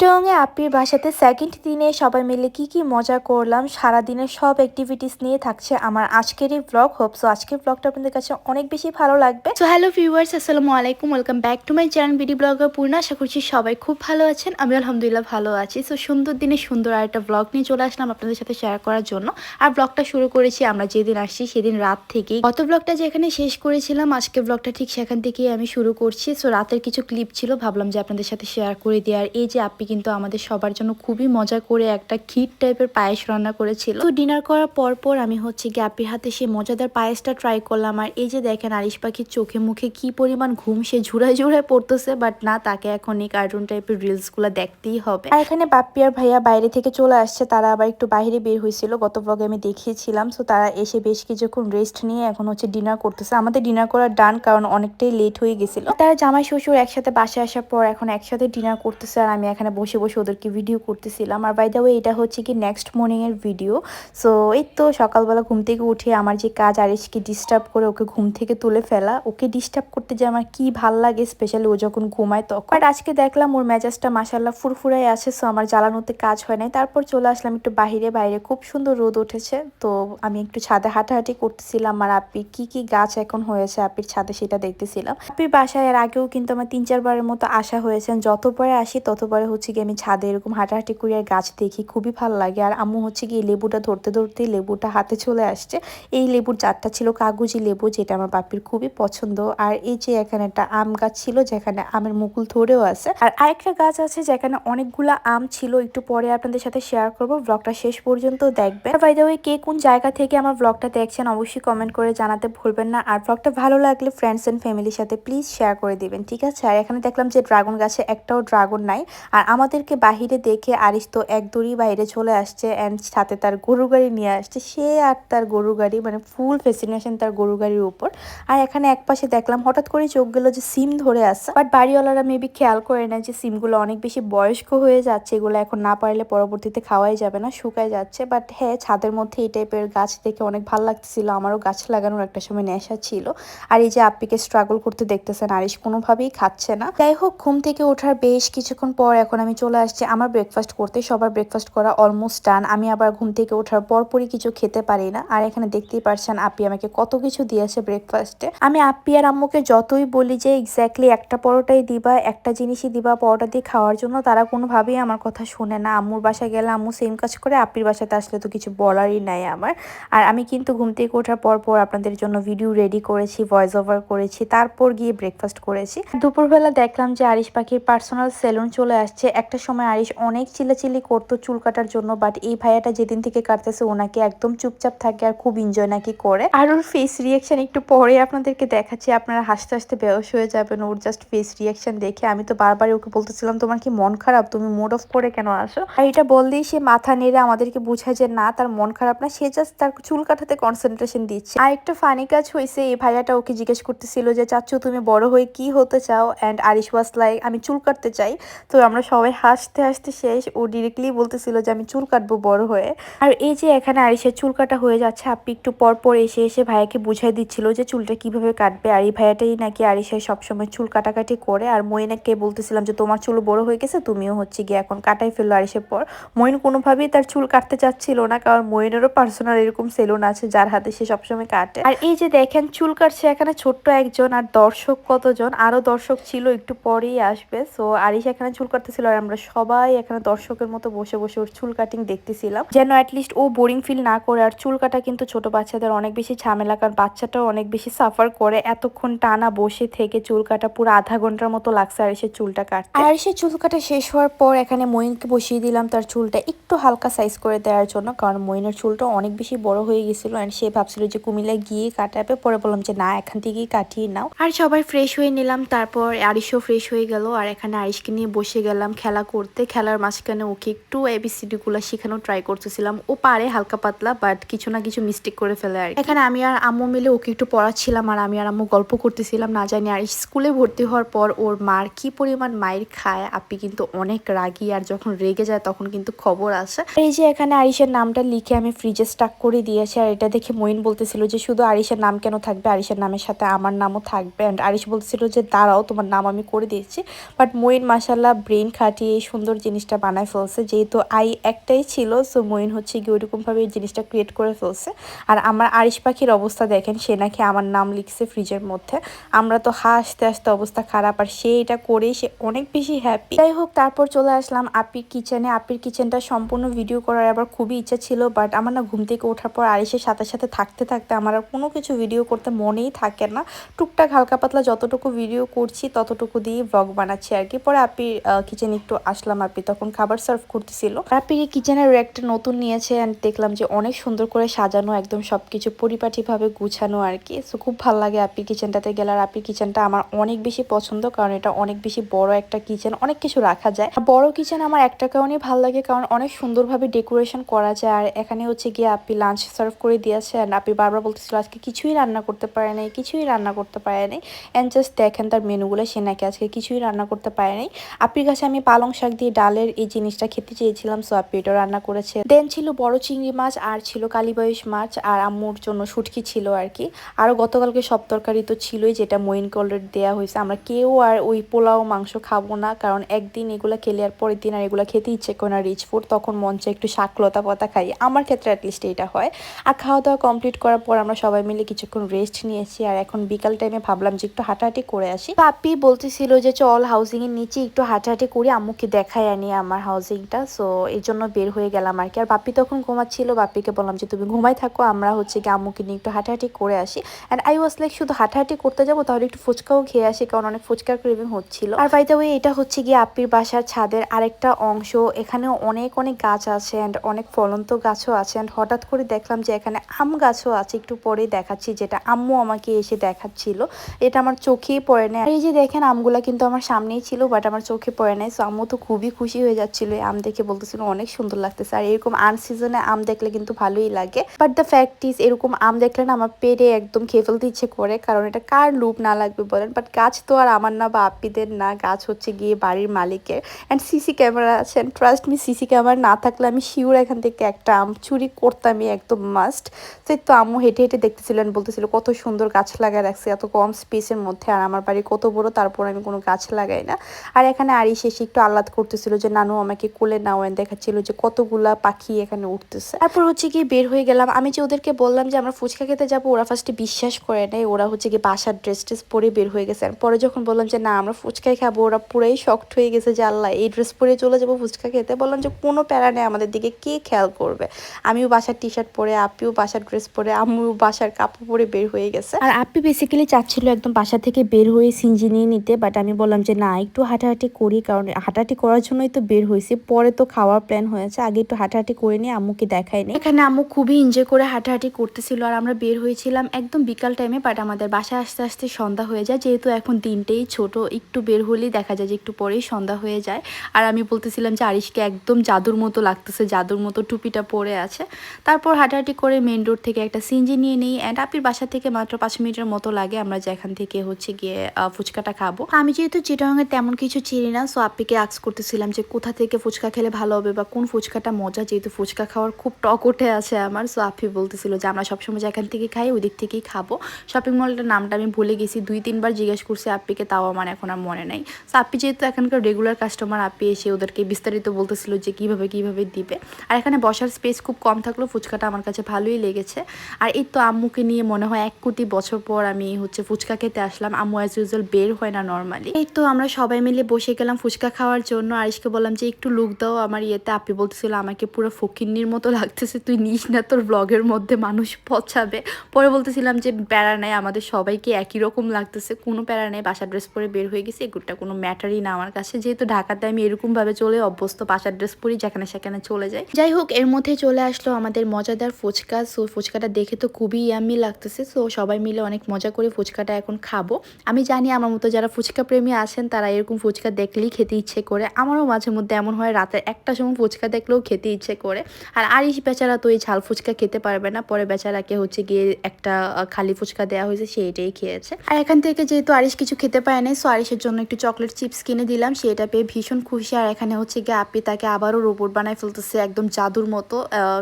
চিটংয়ে আপির বাসাতে সেকেন্ড দিনে সবাই মিলে কি কি মজা করলাম, সারাদিনের সব অ্যাক্টিভিটিস নিয়ে থাকছে আমার আজকের এই ব্লগ হোপ সো আজকের ব্লগটা আপনাদের কাছে অনেক বেশি ভালো লাগবে। সো হ্যালো ভিউয়ার্স আসসালামু আলাইকুম welcome back to my channel BD blogger Purna আশা করছি সবাই খুব ভালো আছেন, আমি আলহামদুলিল্লাহ ভালো আছি। সো সুন্দর দিনে সুন্দর আর একটা ব্লগ নিয়ে চলে আসলাম আপনাদের সাথে শেয়ার করার জন্য। আর ব্লগটা শুরু করেছি আমরা যেদিন আসছি, সেদিন রাত থেকেই। গত ব্লগটা যেখানে শেষ করেছিলাম, আজকের ব্লগটা ঠিক সেখান থেকেই আমি শুরু করছি। সো রাতের কিছু ক্লিপ ছিল, ভাবলাম যে আপনাদের সাথে শেয়ার করে দিই। আর এই যে আপনি কিন্তু আমাদের সবার জন্য খুবই মজা করে একটা ক্ষীর টাইপের পায়েস রান্না করেছিল। তো ডিনার করার পর পর আমি হচ্ছে গিয়ে হাতে সেই মজাদার পায়েসটা ট্রাই করলাম। আর এই যে দেখেন আরিশ পাখির চোখে মুখে কি পরিমাণ ঘুম, সে ঝুড়ায় ঝুড়ায় পড়তেছে বাট না, তাকে এখন এই কার্টুন টাইপের রিলসগুলা দেখতেই হবে। আর এখানে বাপ্পি আর ভাইয়া বাইরে থেকে চলে আসছে, তারা আবার একটু বাইরে বের হয়েছিল। গত ব্লগে আমি দেখিয়েছিলাম। সো তারা এসে বেশ কিছুক্ষণ রেস্ট নিয়ে এখন হচ্ছে ডিনার করতেছে। আমাদের ডিনার করার ডান কারণ অনেকটাই লেট হয়ে গেছিল। তারা জামাই, শ্বশুর একসাথে বাসায় আসার পর এখন একসাথে ডিনার করতেছে, আর আমি এখানে বসে বসে ওদেরকে ভিডিও করতেছিলাম। আর বাই দা ওয়ে এটা হচ্ছে কি নেক্সট মর্নিংয়ের ভিডিও সো এই তো সকালবেলা ঘুম থেকে উঠে আমার যে কাজ আরিশকে ডিস্টার্ব করে ওকে ঘুম থেকে তুলে ফেলা, ওকে ডিস্টার্ব করতে যে আমার কি ভালো লাগে স্পেশালি ও যখন ঘুমায় তখন। বাট আজকে দেখলাম ওর মেজাজটা মাসাল্লাহ ফুরফুরাই আছে সো আমার জ্বালানোতে কাজ হয় নাই। তারপর চলে আসলাম একটু বাইরে বাইরে খুব সুন্দর রোদ উঠেছে। তো আমি একটু ছাদে হাঁটাহাঁটি করতেছিলাম আর আপি কি কি গাছ এখন হয়েছে, আপির ছাদে সেটা দেখতেছিলাম। আপির বাসায় এর আগেও কিন্তু আমার তিন চারবারের মতো আসা হয়েছে যতবারে আসি ততবারে হচ্ছে কি আমি ছাদে এরকম হাঁটাহাঁটি করি আর গাছ দেখি, খুবই ভালো লাগে। আর আম্মু হচ্ছে কি লেবুটা ধরতে ধরতে লেবুটা হাতে চলে আসছে। এই লেবুর জাতটা ছিল কাগজি লেবু, যেটা আমার বাপির খুবই পছন্দ। আর এই যে এখানে একটা আম গাছ ছিল, যেখানে আমের মুকুল ধরেও আছে। আর আরেকটা গাছ আছে, যেখানে অনেকগুলা আম ছিল। একটু পরে আপনাদের সাথে শেয়ার করব। ব্লগটা শেষ পর্যন্ত দেখবেন। বাই দ্য ওয়ে কে কোন জায়গা থেকে আমার ব্লগটা দেখছেন, অবশ্যই কমেন্ট করে জানাতে ভুলবেন না। আর ব্লগটা ভালো লাগলে ফ্রেন্ডস এন্ড ফ্যামিলির সাথে প্লিজ শেয়ার করে দিবেন, ঠিক আছে? আর এখানে দেখলাম যে ড্রাগন গাছে একটাও ড্রাগন নাই। আর আমাদেরকে বাহিরে দেখে আরিস তো এক দড়ি বাইরে চলে আসছে অ্যান্ড সাথে তার গরু গাড়ি নিয়ে আসছে। সে আর তার গরু গাড়ি মানে ফুল ফেসিনেশন তার গরু গাড়ির উপর। আর এখানে এক পাশে দেখলাম, হঠাৎ করে চোখ গেলো যে সিম ধরে আসছে বাট বাড়িওয়ালারা মেবি খেয়াল করে না যে সিমগুলো অনেক বেশি বয়স্ক হয়ে যাচ্ছে, এগুলো এখন না পারলে পরবর্তীতে খাওয়াই যাবে না, শুকায় যাচ্ছে। বাট হ্যাঁ ছাদের মধ্যে এই টাইপের গাছ দেখে অনেক ভালো লাগতেছিল, আমারও গাছ লাগানোর একটা সময় নেশা ছিল। আর এই যে আপ্পিকে স্ট্রাগল করতে দেখতেছেন আরিশ, কোনোভাবেই খাচ্ছে না। যাই হোক, ঘুম থেকে ওঠার বেশ কিছুক্ষণ পর এখন আমি চলে আসছি আমার ব্রেকফাস্ট করতে। সবার ব্রেকফাস্ট করা অলমোস্ট ডান আমি আবার ঘুম থেকে ওঠার পরপরই কিছু খেতে পারি না। আর এখানে দেখতেই পারছেন আপি আমাকে কত কিছু দিয়েছে ব্রেকফাস্টে আমি আপি আর আম্মুকে যতই বলি যে এক্স্যাক্টলি একটা পরোটাই দিবা, একটা জিনিসই দিবা পরোটা দিয়ে খাওয়ার জন্য, তারা কোনোভাবেই আমার কথা শুনে না। আম্মুর বাসায় গেলে আম্মু সেম কাজ করে, আপির বাসাতে আসলে তো কিছু বলারই নাই আমার। আর আমি কিন্তু ঘুম থেকে ওঠার পর পর আপনাদের জন্য ভিডিও রেডি করেছি ভয়েস ওভার করেছি, তারপর গিয়ে ব্রেকফাস্ট করেছি। দুপুরবেলা দেখলাম যে আরিশ পাখির পার্সোনাল সেলুন চলে আসছে। একটা সময় আরিশ অনেক চিল্লাচিল্লি করতো চুল কাটার জন্য বাট এই ভাইয়াটা যেদিন থেকে কাটতেছে, ওনাকে একদম চুপচাপ থাকে আর খুব এনজয় নাকি করে। আর ওর ফেস রিয়াকশন একটু পরে আপনাদেরকে দেখাচ্ছি, আপনারা হাসতে হাসতে বেহস হয়ে যাবেন, ওর জাস্ট ফেস রিয়াকশন দেখে। আমি তো বারবার ওকে বলতেছিলাম, তোমার কি মন খারাপ? তুমি মুড অফ করে কেন আসো? আর এটা বললেই সে মাথা নেড়ে আমাদেরকে বুঝায় যে, না, তার মন খারাপ না, সে জাস্ট তার চুল কাটাতে কনসেন্ট্রেশন দিচ্ছে। আর একটা ফানি কাজ হয়েছে এই ভাইয়াটা ওকে জিজ্ঞেস করতেছিল যে চাচ্ছু তুমি বড় হয়ে কি হতে চাও? অ্যান্ড আরিশ ওয়াস লাইক আমি চুল কাটতে চাই। তো আমরা সবাই হাসতে হাসতে শেষ। ও ডিরেক্টলি বলতেছিল যে, আমি চুল কাটবো বড় হয়ে। আর এই যে এখানে আরিসের চুল কাটা হয়ে যাচ্ছে, আপনি একটু পর পর এসে এসে ভাইয়াকে বুঝাই দিচ্ছিল যে, চুলটা কীভাবে কাটবে। আর এই ভাইয়াটাই নাকি আরিসের সবসময় চুল কাটাকাটি করে। আর মইনাকে বলতেছিলাম যে, তোমার চুল বড় হয়ে গেছে, তুমিও হচ্ছে গিয়ে এখন কাটাই ফেলল আরিসের পর। মইন কোনোভাবেই তার চুল কাটতে চাচ্ছিল না, কারণ মইনেরও পার্সোনাল এরকম সেলুন আছে, যার হাতে সে সবসময় কাটে। আর এই যে দেখেন, চুল কাটছে এখানে ছোট্ট একজন আর দর্শক কতজন? আরও দর্শক ছিল, একটু পরেই আসবে। সো আরিস এখানে চুল কাটতেছিল আর আমরা সবাই এখানে দর্শকের মতো বসে বসে ওর চুল কাটিং দেখতেছিলাম। যেন অ্যাটলিস্ট ও বোরিং ফিল না করে আর চুল কাটা কিন্তু ছোট বাচ্চাদের অনেক বেশি ঝামেলা কারণ বাচ্চাটাও অনেক বেশি সাফার করে। এতক্ষণ টানা বসে থেকে চুল কাটা পুরো আধা ঘণ্টার মতো লাগছে আরিসের চুলটা কাটতে। আর আরিসের চুল কাটা শেষ হওয়ার পর এখানে মইনকে বসিয়ে দিলাম তার চুলটা একটু হালকা সাইজ করে দেওয়ার জন্য কারণ মইনের চুলটা অনেক বেশি বড় হয়ে গেছিল অ্যান্ড সে ভাবছিল যে কুমিল্লায় গিয়ে কাটাবে। পরে বললাম যে না এখান থেকেই কাটিয়ে নাও। আর সবাই ফ্রেশ হয়ে নিলাম তারপর আরিশও ফ্রেশ হয়ে গেল আর এখানে আরিশকে নিয়ে বসে গেলাম। খেলা করতে, খেলার মাঝখানে ওকে একটু এবিসিডি গুলো শেখানো ট্রাই করতেছিলাম। ও পারে হালকা পাতলা বাট কিছু না কিছু মিস্টেক করে ফেলে আর এখানে আমি আর আম্মু মিলে ওকে একটু পড়াচ্ছিলাম আর আমি আর আম্মু গল্প করতেছিলাম। না জানি আর স্কুলে ভর্তি হওয়ার পর ওর মার কি পরিমাণ মায়ের খায়, আপনি কিন্তু অনেক রাগি আর যখন রেগে যায় তখন কিন্তু খবর আসে। এই যে এখানে আরিসের নামটা লিখে আমি ফ্রিজে স্টাক করে দিয়েছি আর এটা দেখে মইন বলতেছিল যে শুধু আরিসের নাম কেন থাকবে আরিসের নামের সাথে আমার নামও থাকবে। অ্যান্ড আরিস বলতেছিল যে দাঁড়াও, তোমার নাম আমি করে দিয়েছি। বাট মইন মাসাল্লাহ ব্রেন খারাপ খাটিয়ে এই সুন্দর জিনিসটা বানায় ফেলছে। যেহেতু আই একটাই ছিল সো মইন হচ্ছে গিয়ে ওইরকমভাবে জিনিসটা ক্রিয়েট করে ফেলছে। আর আমার আরিশ পাখির অবস্থা দেখেন, সে নাকি আমার নাম লিখছে ফ্রিজের মধ্যে। আমরা তো হাসতে হাসতে অবস্থা খারাপ, আর সে এটা করেই সে অনেক বেশি হ্যাপি যাই হোক, তারপর চলে আসলাম আপির কিচেনে আপির কিচেনটা সম্পূর্ণ ভিডিও করার আবার খুবই ইচ্ছা ছিল বাট আমার না ঘুম থেকে ওঠার পর আরিসের সাথে সাথে থাকতে থাকতে আমার আর কোনো কিছু ভিডিও করতে মনেই থাকে না। টুকটাক হালকা পাতলা যতটুকু ভিডিও করছি, ততটুকু দিয়ে ব্লগ বানাচ্ছি আর কি। পরে আপির কিচেনে একটু আসলাম আপি তখন খাবার সার্ভ করতেছিল। আপির কিচেনের একটা নতুন নিয়েছে অ্যান্ড দেখলাম যে অনেক সুন্দর করে সাজানো, একদম সবকিছু পরিপাটিভাবে গুছানো আর কি। সো খুব ভালো লাগে আপির কিচেনটাতে গেলে। আর আপির কিচেনটা আমার অনেক বেশি পছন্দ কারণ এটা অনেক বেশি বড় একটা কিচেন, অনেক কিছু রাখা যায়। বড় কিচেন আমার একটা কারণেই ভালো লাগে কারণ অনেক সুন্দরভাবে ডেকোরেশন করা যায়। আর এখানে হচ্ছে গিয়ে আপনি লাঞ্চ সার্ভ করে দিয়েছে অ্যান্ড আপনি বারবার বলতেছিল, আজকে কিছুই রান্না করতে পারে নাই, কিছুই রান্না করতে পারে নাই। অ্যান্ড জাস্ট দেখেন তার মেনুগুলো সে নাকি আজকে কিছুই রান্না করতে পারে নাই। আপির কাছে আমি পালং শাক দিয়ে ডালের এই জিনিসটা খেতে চেয়েছিলাম সো আপনি এটা রান্না করেছে। দেন ছিল বড় চিংড়ি মাছ আর ছিল কালীবাইশ মাছ আর আম্মুর জন্য শুটকি ছিল আর কি। আরও গতকালকে সব তরকারি তো ছিলই, যেটা মইন কলের দেওয়া হয়েছে। আমরা কেউ আর ওই পোলাও, মাংস খাব না, কারণ একদিন এগুলো খেলে আর পরের দিন আর এগুলো খেতে ইচ্ছে করে না রিচ ফুড তখন মঞ্চে একটু শাকলতা পাতা খাই। আমার ক্ষেত্রে অ্যাটলিস্ট এটা হয়। আর খাওয়া দাওয়া কমপ্লিট করার পর আমরা সবাই মিলে কিছুক্ষণ রেস্ট নিয়েছি আর এখন বিকাল টাইমে ভাবলাম যে একটু হাঁটাহাঁটি করে আসি। পাপি বলতেছিল যে, চল হাউজিং এর নিচে একটু হাঁটাহাঁটি করি। আম্মুকে দেখায় আনি আমার হাউজিংটা সো এই জন্য বের হয়ে গেলাম আর কি। আর বাপি তখন ঘুমাচ্ছিল বাপিকে বললাম যে, তুমি ঘুমাই থাকো, আমরা হচ্ছে কি আম্মুকে নিয়ে একটু হাঁটাহাঁটি করে আসি। অ্যান্ড আই ওয়াজ লাইক শুধু হাঁটাহাঁটি করতে যাব, তাহলে একটু ফুচকাও খেয়ে আসি, কারণ অনেক ফুচকার ক্রেভিং হচ্ছিল। আর বাই দ্য ওয়ে এটা হচ্ছে গিয়ে আপির বাসার ছাদের আরেকটা অংশ। এখানেও অনেক অনেক গাছ আছে অ্যান্ড অনেক ফলন্ত গাছও আছে। অ্যান্ড হঠাৎ করে দেখলাম যে, এখানে আম গাছও আছে। একটু পরেই দেখাচ্ছি যেটা আম্মু আমাকে এসে দেখাচ্ছিল। এটা আমার চোখেই পড়ে না এই যে দেখেন, আমগুলা কিন্তু আমার সামনেই ছিল বাট আমার চোখে পড়ে নাই। সো আম্মু তো খুবই খুশি হয়ে যাচ্ছিল আম দেখে বলতেছিল অনেক সুন্দর লাগতেছে। আর এরকম আন সিজনে আম দেখলে কিন্তু ভালোই লাগে। বাট দ্য ফ্যাক্ট ইজ এরকম আম দেখলে না আমার পেটে একদম খেয়ে ফেলতে ইচ্ছে করে, কারণ এটা কার লুপ না লাগবে বলেন। বাট গাছ তো আর আমার না বা আপ্পিদের না, গাছ হচ্ছে গিয়ে বাড়ির মালিকের। অ্যান্ড সিসি ক্যামেরা আছে ট্রাস্ট মি সিসি ক্যামেরা না থাকলে আমি শিওর এখান থেকে একটা আম চুরি করতামই একদম মাস্ট সেই তো আম্মু হেঁটে হেঁটে দেখতেছিলেন বলতেছিল, কত সুন্দর গাছ লাগায় রাখছে, এত কম স্পেসের মধ্যে, আর আমার বাড়ি কত বড়, তারপর আমি কোনো গাছ লাগাই না। আর এখানে আরি শেষে একটু আহ্লাদ করতেছিল যে, নানু, আমাকে কোলে নাও দেখাচ্ছিল যে কতগুলা পাখি এখানে উঠতেছে। তারপর হচ্ছে কি বের হয়ে গেলাম। আমি যে ওদেরকে বললাম যে, আমরা ফুচকা খেতে যাব, ওরা ফার্স্টে বিশ্বাস করে নাই। ওরা হচ্ছে কি বাসার ড্রেস ট্রেস পরে বের হয়ে গেছে। পরে যখন বললাম যে, না, আমরা ফুচকাই খাব, ওরা পুরাই শক্ট হয়ে গেছে যে, আল্লাহ, এই ড্রেস পরে চলে যাব ফুচকা খেতে। বললাম যে, কোনো প্যারা নেই আমাদের দিকে, কে খেয়াল করবে? আমিও বাসার টি শার্ট পরে, আপিও বাসার ড্রেস পরে আমিও বাসার কাপড় পরে বের হয়ে গেছে। আর আপি বেসিক্যালি চাচ্ছিল একদম বাসা থেকে বের হয়ে সিঞ্জি নিয়ে নিতে বাট আমি বললাম যে, না, একটু হাঁটাহাঁটি করি, কারণ হাঁটাহাঁটি করার জন্যই তো বের হয়েছি। পরে তো খাওয়ার প্ল্যান হয়েছে। আগে একটু হাঁটাহাঁটি করে নিয়ে আম্মুকে দেখাই নি। এখানে আম্মু খুবই এনজয় করে হাঁটাহাঁটি করতেছিল আর আমরা বের হয়েছিলাম একদম বিকাল টাইমে বাট আমাদের বাসায় আসতে আসতে সন্ধ্যা হয়ে যায়। যেহেতু এখন দিনটাই ছোট, একটু বের হলেই দেখা যায় যে একটু পরেই সন্ধ্যা হয়ে যায়। আর আমি বলতেছিলাম যে আরিশকে একদম জাদুর মতো লাগতেছে, জাদুর মতো টুপিটা পরে আছে। তারপর হাঁটাহাঁটি করে মেন রোড থেকে একটা সিঞ্জি নিয়ে নিই। অ্যান্ড আপির বাসা থেকে মাত্র পাঁচ মিনিটের মতো লাগে। আমরা যেখান থেকে হচ্ছে গিয়ে ফুচকাটা খাব। আমি যেহেতু চিটাগাঙের তেমন কিছু চিনি না সো আপিকে আক্স করতেছিলাম যে কোথা থেকে ফুচকা খেলে ভালো হবে বা কোন ফুচকাটা মজা, যেহেতু ফুচকা খাওয়ার খুব টক উঠে আছে আমার সো আপি বলতেছিল যে আমরা সবসময় যেখান থেকে খাই ওই দিক থেকেই খাব। শপিং মলটার নামটা আমি ভুলে গেছি, দুই, তিনবার জিজ্ঞেস করছি আপ্পিকে, তাও আমার এখন আর মনে নাই। সো আপ্পি যেহেতু এখানকার রেগুলার কাস্টমার আপ্পি এসে ওদেরকে বিস্তারিত বলতেছিল যে কীভাবে কীভাবে দিবে। আর এখানে বসার স্পেস খুব কম থাকলেও ফুচকাটা আমার কাছে ভালোই লেগেছে। আর এই তো আম্মুকে নিয়ে মনে হয় এক কোটি বছর পর আমি হচ্ছে ফুচকা খেতে আসলাম। আম্মু অ্যাজ ইউজুয়াল বের হয় না নর্মালি এই তো আমরা সবাই মিলে বসে গেলাম, ফুচকা খাওয়ার জন্য আরিশকে বললাম যে, একটু লুক দাও, আমার ইয়েতে। আপনি বলতেছিল, আমাকে পুরো ফকিন্নির মতো লাগতেছে, তুই নিস না, তোর ব্লগের মধ্যে মানুষ পচাবে। পরে বলতেছিলাম যে, প্যারা নেই, আমাদের সবাইকে একই রকম লাগতেছে, কোনো প্যারা নেই, বাসার ড্রেস পরে বের হয়ে গেছে, এগুলোটা কোনো ম্যাটারই না আমার কাছে। যেহেতু ঢাকাতে আমি এরকমভাবে চলে অভ্যস্ত, বাসার ড্রেস পরি, যেখানে সেখানে চলে যাই। যাই হোক, এর মধ্যে চলে আসলো আমাদের মজাদার ফুচকা। সো, ফুচকাটা দেখে তো খুবই ইয়াম্মি লাগতেছে। সো, সবাই মিলে অনেক মজা করে ফুচকাটা এখন খাব। আমি জানি আমার মতো যারা ফুচকা প্রেমী আছেন, তারা এরকম ফুচকা দেখলেই খেতে ইচ্ছে করে। আমারও মাঝে মধ্যে এমন হয়, রাতের একটা সময় ফুচকা দেখলেও খেতে ইচ্ছে করে। আর আরিশ বেচারা তো এই ঝাল ফুচকা খেতে পারবে না। পরে বেচারাকে হচ্ছে গিয়ে একটা খালি ফুচকা দেওয়া হয়েছে সে এটাই খেয়েছে। আর এখান থেকে যেহেতু আরিশ কিছু খেতে পায় নাই সো আরিশের জন্য একটু চকলেট চিপস কিনে দিলাম। সেটা পেয়ে ভীষণ খুশি। আর এখানে হচ্ছে গিয়ে আপি তাকে আবারও রোবট বানায় ফেলতেছে, একদম জাদুর মতো।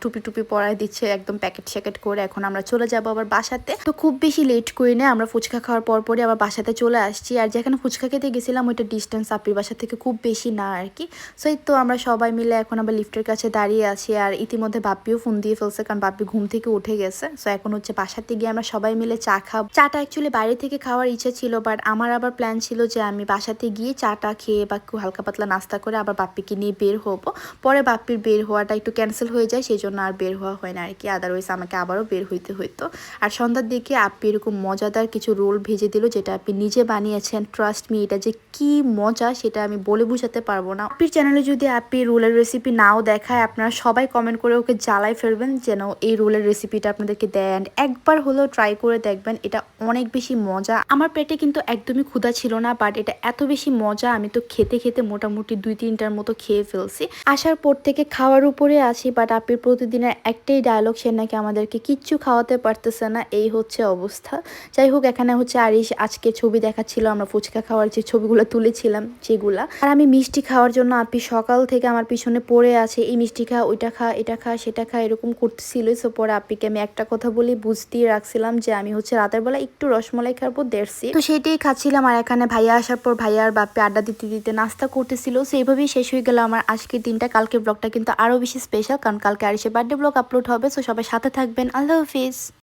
টুপি টুপি পরায় দিচ্ছে, একদম প্যাকেট স্যাকেট করে। এখন আমরা চলে যাব আবার বাসাতে। তো খুব বেশি লেট করি না আমরা ফুচকা খাওয়ার পর পরই আবার বাসাতে চলে আসছি। আর যেখানে ফুচকা খেতে গেছিলাম, ওইটা ডিস্টেন্স আপির বাসা থেকে খুব বেশি না আর কি সো এই তো আমরা সবাই মিলে এখন আবার লিফটের কাছে দাঁড়িয়ে আছি আর ইতিমধ্যে বাপ্পিও ফোন দিয়ে ফেলছে কারণ বাপ্পি ঘুম থেকে উঠে গেছে। সো এখন হচ্ছে বাসাতে গিয়ে আমরা সবাই মিলে চা খাব। চাটা অ্যাকচুয়ালি বাইরে থেকে খাওয়ার ইচ্ছা ছিল বাট আমার আবার প্ল্যান ছিল যে আমি বাসাতে গিয়ে চাটা খেয়ে বা একটু হালকা পাতলা নাস্তা করে আবার বাপ্পিকে নিয়ে বের হব। পরে বাপ্পির বের হওয়াটা একটু ক্যান্সেল হয়ে যায় সেই জন্য আর বের হওয়া হয় না আর কি আদারওয়াইজ আমাকে আবারও বের হইতে হইতো। আর সন্ধ্যার দিকে আপনি এরকম মজাদার কিছু রোল ভেজে দিল, যেটা আপনি নিজে বানিয়েছেন। ট্রাস্ট মি এটা যে কি মজা, সেটা আমি বলে বোঝাতে পারব না। আপির চ্যানেলে যদি আপনি রোলের রেসিপি নাও দেখায়, আপনারা সবাই কমেন্ট করে ওকে জ্বালাই ফেলবেন যেন এই রোলের রেসিপিটা আপনাদেরকে দেন একবার হলেও ট্রাই করে দেখবেন, এটা অনেক বেশি মজা। আমার পেটে কিন্তু একদমই ক্ষুধা ছিল না বাট এটা এত বেশি মজা, আমি তো খেতে খেতে মোটামুটি দুই তিনটার মতো খেয়ে ফেলছি। আসার পর থেকে খাওয়ার উপরে আছি বাট আপির প্রতিদিনের একটাই ডায়লগ সে নাকি আমাদেরকে কিচ্ছু খাওয়াতে পারতেছে না, এই হচ্ছে অবস্থা। যাই হোক, এখানে হচ্ছে আরিশ, আজকে ছবি দেখাচ্ছিল, আমরা ফুচকা খাওয়ার যে ছবিগুলো তুলেছিলাম সেগুলা আর আমি মিষ্টি খাওয়ার জন্য আপনি সকাল থেকে আমার পিছনে পড়ে আছে, এই মিষ্টি খা, ওইটা খা, এটা খা, সেটা খা, এরকম করতেছিল। সো পরে আপিকে আমি একটা কথা বলি, বুঝতেই রাখছিলাম যে আমি হচ্ছে রাতের বেলা একটু রসমলাই খাব দেড়ছি তো সেটাই খাচ্ছিলাম আর এখানে ভাইয়া আসার পর ভাইয়া আর বাপে আড্ডা দিতে দিতে নাস্তা করতেছিল। সো এইভাবেই শেষ হয়ে গেল আমার আজকের দিনটা। কালকের ব্লগটা কিন্তু আরও বেশি স্পেশাল কারণ কালকে আরিসের বার্থডে ব্লগ আপলোড হবে। সো সবাই সাথে থাকবেন। আল্লাহ হাফিজ।